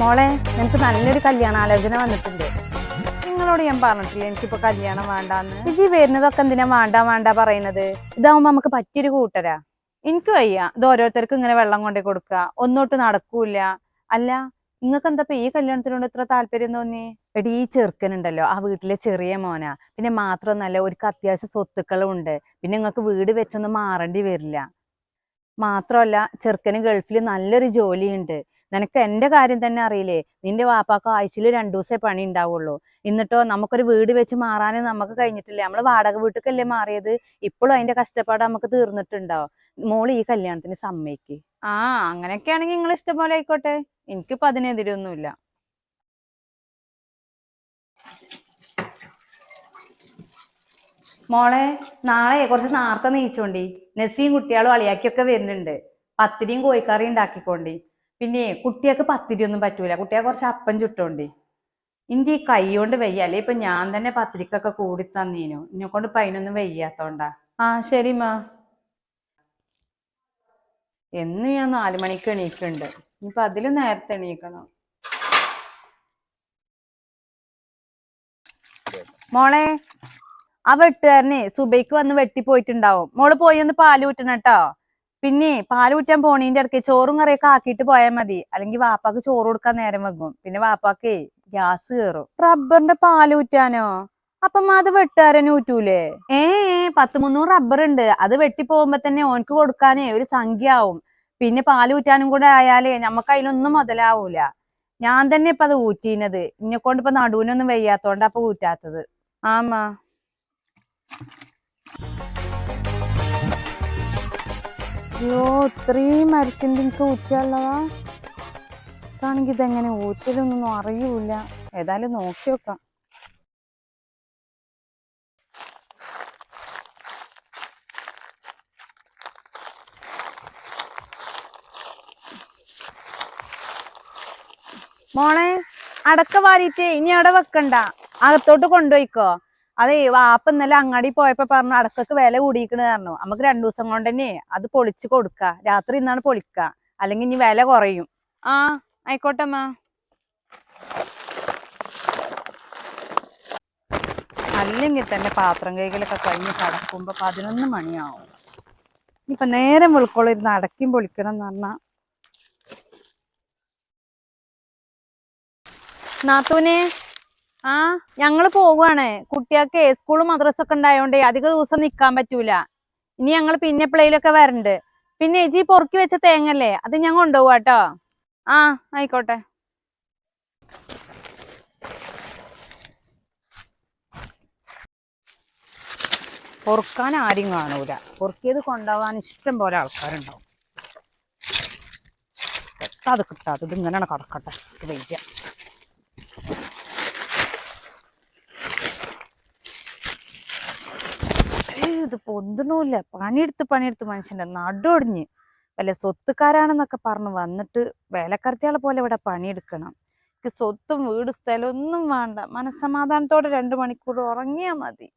മോളെ നിനക്ക് നല്ലൊരു കല്യാണാലോചന വന്നിട്ടുണ്ട്. നിങ്ങളോട് ഞാൻ പറഞ്ഞിട്ടില്ല എനിക്കിപ്പോ കല്യാണം വേണ്ടാന്ന്. വിജി വരുന്നതൊക്കെ എന്തിനാ വേണ്ട വേണ്ട പറയുന്നത്? ഇതാവുമ്പോ നമുക്ക് പറ്റിയൊരു കൂട്ടരാ. എനിക്ക് വയ്യ. ഇത് ഓരോരുത്തർക്കും ഇങ്ങനെ വെള്ളം കൊണ്ടേ കൊടുക്കുക ഒന്നോട്ട് നടക്കൂല. അല്ല നിങ്ങൾക്ക് എന്താ ഈ കല്യാണത്തിനോട് ഇത്ര താല്പര്യം തോന്നി എടി ഈ ചെറുക്കനുണ്ടല്ലോ. ആ വീട്ടിലെ ചെറിയ മോനാ. പിന്നെ മാത്രമൊന്നല്ല ഒരു അത്യാവശ്യം സ്വത്തുക്കളും ഉണ്ട്. പിന്നെ നിങ്ങൾക്ക് വീട് വെച്ചൊന്നും മാറേണ്ടി വരില്ല. മാത്രമല്ല ചെറുക്കന് ഗൾഫിൽ നല്ലൊരു ജോലിയുണ്ട്. നിനക്ക് എന്റെ കാര്യം തന്നെ അറിയില്ലേ? നിന്റെ വാപ്പാക്ക് ആഴ്ചയിൽ രണ്ടു ദിവസമേ പണി ഉണ്ടാവുള്ളൂ. എന്നിട്ടോ നമുക്കൊരു വീട് വെച്ച് മാറാനും നമുക്ക് കഴിഞ്ഞിട്ടില്ല? നമ്മൾ വാടക വീട്ടിലേക്കല്ലേ മാറിയത്? ഇപ്പോഴും അതിന്റെ കഷ്ടപ്പാട് നമുക്ക് തീർന്നിട്ടുണ്ടോ? മോൾ ഈ കല്യാണത്തിന് സമ്മതിക്ക്. ആ അങ്ങനെയൊക്കെ ആണെങ്കിൽ നിങ്ങൾ ഇഷ്ടം പോലെ ആയിക്കോട്ടെ. എനിക്കിപ്പോൾ അതിനെതിരൊന്നുമില്ല മോളെ നാളെ കുറച്ച് നേരത്തെ നീച്ചോണ്ടി നെസ്സിയും കുട്ടികളും അളിയാക്കിയൊക്കെ വരുന്നുണ്ട്. പത്തിരിയും കോഴിക്കറിയും ഉണ്ടാക്കിക്കോണ്ടി. പിന്നെ കുട്ടിയൊക്കെ പത്തിരി ഒന്നും പറ്റൂല. കുട്ടിയെ കുറച്ച് അപ്പം ചുട്ടോണ്ടേ. ഇന്റെ ഈ കൈ കൊണ്ട് വയ്യ. അല്ലെ ഇപ്പൊ ഞാൻ തന്നെ പത്തിരിക്കൊക്കെ കൂടി തന്നീനു. എന്നെ കൊണ്ട് ഇപ്പൊ അതിനൊന്നും വയ്യാത്തോണ്ടാ. ആ ശരി മാ. എന്നും ഞാൻ നാലു മണിക്ക് എണീക്കുന്നുണ്ട് ഇനിയിപ്പൊ അതിലും നേരത്തെ എണീക്കണം. മോളെ ആ വെട്ടുകാരനെ സുബൈക്ക് വന്ന് വെട്ടി വെട്ടിപ്പോയിട്ടുണ്ടാവും. മോൾ പോയി ഒന്ന് പാൽ ഊറ്റണം കേട്ടോ പിന്നെ പാൽ ഊറ്റാൻ പോണീന്റെ ഇടയ്ക്ക് ചോറും കറിയൊക്കെ ആക്കിയിട്ട് പോയാൽ മതി. അല്ലെങ്കിൽ വാപ്പാക്ക് ചോറ് കൊടുക്കാൻ നേരം വെക്കും. പിന്നെ വാപ്പാക്കേ ഗ്യാസ് കയറും റബ്ബറിന്റെ പാൽ ഊറ്റാനോ അപ്പം അത് വെട്ടുകാരനെ ഊറ്റൂലേ? ഏ പത്ത് മുന്നൂറ് റബ്ബർ ഉണ്ട്. അത് വെട്ടി പോകുമ്പോ തന്നെ ഓനക്ക് കൊടുക്കാനേ ഒരു സംഖ്യ ആവും പിന്നെ പാൽ ഊറ്റാനും കൂടെ ആയാലേ നമുക്ക് അതിലൊന്നും മുതലാവൂല. ഞാൻ തന്നെ ഇപ്പൊ അത് ഊറ്റീനത്. ഇന്നെ കൊണ്ട് ഇപ്പൊ നടുവിനൊന്നും വയ്യാത്തോണ്ടാ അപ്പൊ ഊറ്റാത്തത്. ആമാ. അയ്യോ ഇത്രയും മരത്തിന്റെ എനിക്ക് ഊറ്റുള്ളതാ ഇതാണെങ്കിൽ ഇതെങ്ങനെ ഊറ്റലൊന്നും അറിയൂല ഏതായാലും നോക്കി നോക്കാം മോളെ അടക്ക വാരിട്ടേ ഇനി അവിടെ വെക്കണ്ട. അകത്തോട്ട് കൊണ്ടുപോയിക്കോ. അതെ വാപ്പ ഇന്നലെ അങ്ങാടി പോയപ്പോ പറഞ്ഞു അടക്കക്ക് വില കൂടിയിരിക്കണ് പറഞ്ഞു. നമുക്ക് രണ്ടു ദിവസം കൊണ്ട് തന്നെ അത് പൊളിച്ച് കൊടുക്ക. രാത്രി ഇന്നാണ് പൊളിക്ക. അല്ലെങ്കിൽ ഇനി വില കുറയും. ആ ആയിക്കോട്ടെ അമ്മ. അല്ലെങ്കിൽ തന്നെ പാത്രം കൈകളൊക്കെ കഴിഞ്ഞ് കടക്കുമ്പോ പതിനൊന്ന് മണിയാവും. ഇപ്പൊ നേരം വെളുക്കോളം ഇരുന്ന് അടക്കും പൊളിക്കണം എന്ന് പറഞ്ഞാ. നാത്തൂനെ ആ ഞങ്ങൾ പോവാണ്. കുട്ടികൾക്ക് സ്കൂളും മദ്രസ ഒക്കെ ഉണ്ടായോണ്ട് അധിക ദിവസം നിക്കാൻ പറ്റൂല. ഇനി ഞങ്ങൾ പിന്നെ എപ്പോഴേലൊക്കെ വരണ്ട്. പിന്നെ ഏജി പൊറുക്കി വെച്ച തേങ്ങല്ലേ അത് ഞാൻ കൊണ്ടുപോവാട്ടോ ആ ആയിക്കോട്ടെ. പൊറുക്കാൻ ആരും കാണൂല. പൊറുക്കിയത് കൊണ്ടുപോകാൻ ഇഷ്ടം പോലെ ആൾക്കാരുണ്ടാവും. കിട്ടാതെ ഇത് ഇങ്ങനെയാണ് കടക്കട്ടെ. ഇത് വയ്യ. ഇത് പൊന്തണമില്ല പണിയെടുത്ത് പണിയെടുത്ത് മനുഷ്യന്റെ നടുവൊടിഞ്ഞ്. വല്ല സ്വത്തുക്കാരാണെന്നൊക്കെ പറഞ്ഞ് വന്നിട്ട് വേലക്കരത്തിയാളെ പോലെ ഇവിടെ പണിയെടുക്കണം. എനിക്ക് സ്വത്തും വീട് സ്ഥലം ഒന്നും വേണ്ട. മനസ്സമാധാനത്തോടെ രണ്ടു മണിക്കൂർ ഉറങ്ങിയാൽ മതി.